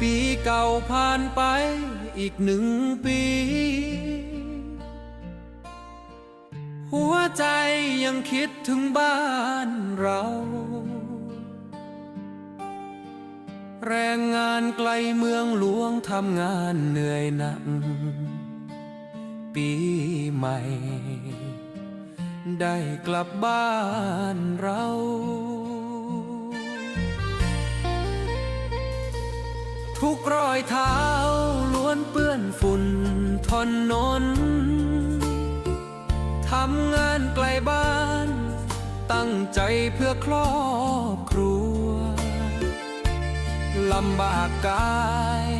ปีเก่าผ่านไปอีกหนึ่งปี หัวใจยังคิดถึงบ้านเรา แรงงานไกลเมืองหลวงทำงานเหนื่อยหนัก ปีใหม่ ได้กลับบ้านเรา ทุกรอยเท้าล้วนเปื้อนฝุ่นทนนนทำงานไกลบ้าน ตั้งใจเพื่อครอบครัว ลำบากกาย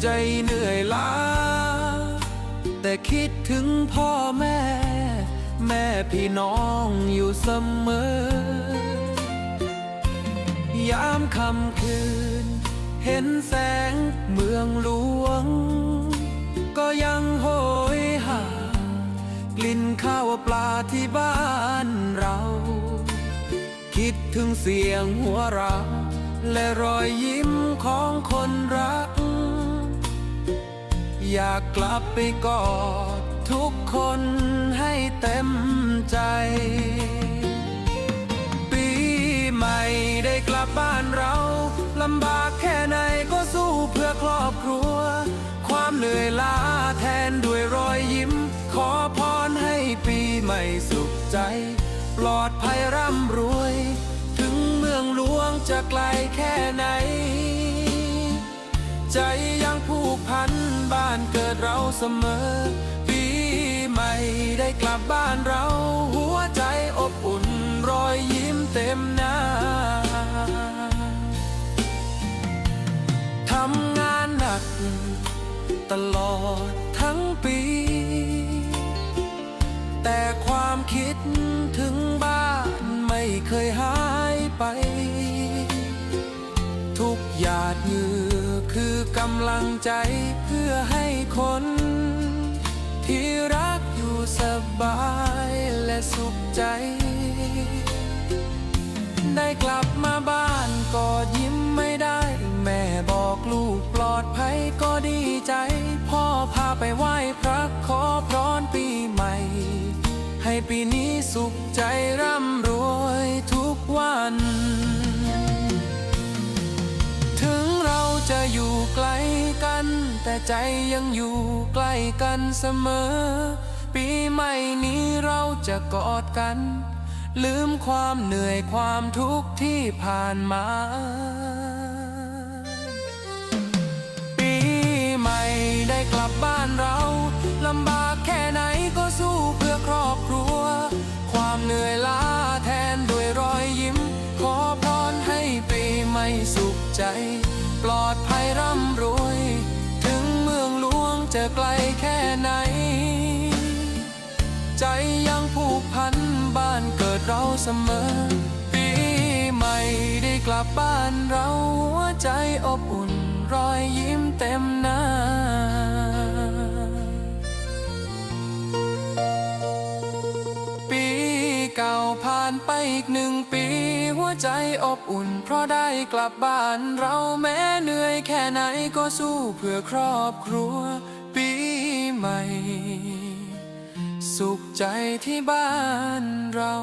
ใจเหนื่อยล้า แต่คิดถึงพ่อแม่ แม่พี่น้องอยู่เสมอ ยามค่ำคืน เห็นแสงเมืองหลวง ก็ยังโหยหา กลิ่นข้าวปลาที่บ้านเรา คิดถึงเสียงหัวเราะและรอยยิ้มของคนรัก อยากกลับไปกอดทุกคนให้เต็มใจ ได้กลับบ้านเราลำบากแค่ไหนก็สู้เพื่อครอบครัว ความเหนื่อยล้าแทนด้วยรอยยิ้ม ขอพรให้ปีใหม่สุขใจ ปลอดภัยร่ำรวย ถึงเมืองหลวงจะไกลแค่ไหน ใจยังผูกพันบ้านเกิดเราเสมอ ตลอดทั้งปี แต่ความคิดถึงบ้านไม่เคยหายไป ทุกหยาดเหงื่อคือกำลังใจเพื่อให้คน ที่รักอยู่สบายและสุขใจ ได้กลับมาบ้านก็ยิ้ม ไปไหว้พระขอพรปีใหม่ ให้ปีนี้สุขใจร่ำรวยทุกวัน ถึงเราจะอยู่ไกลกัน แต่ใจยังอยู่ใกล้กันเสมอ ปีใหม่นี้เราจะกอดกัน ลืมความเหนื่อยความทุกข์ที่ผ่านมา ดภัยร่ำรวย ถึงเมืองหลวงจะไกลแค่ไหน ใจยังผูกพันบ้านเกิดเราเสมอ ปีใหม่ได้กลับบ้านเราหัวใจอบอุ่น รอยยิ้มเต็มหน้าานไปอีกหนึ่งปี หัวใจอบอุ่น เพราะได้กลับบ้าน เราแม้เหนื่อยแค่ไหนก็สู้เพื่อครอบครัว ปีใหม่ สุขใจที่บ้านเรา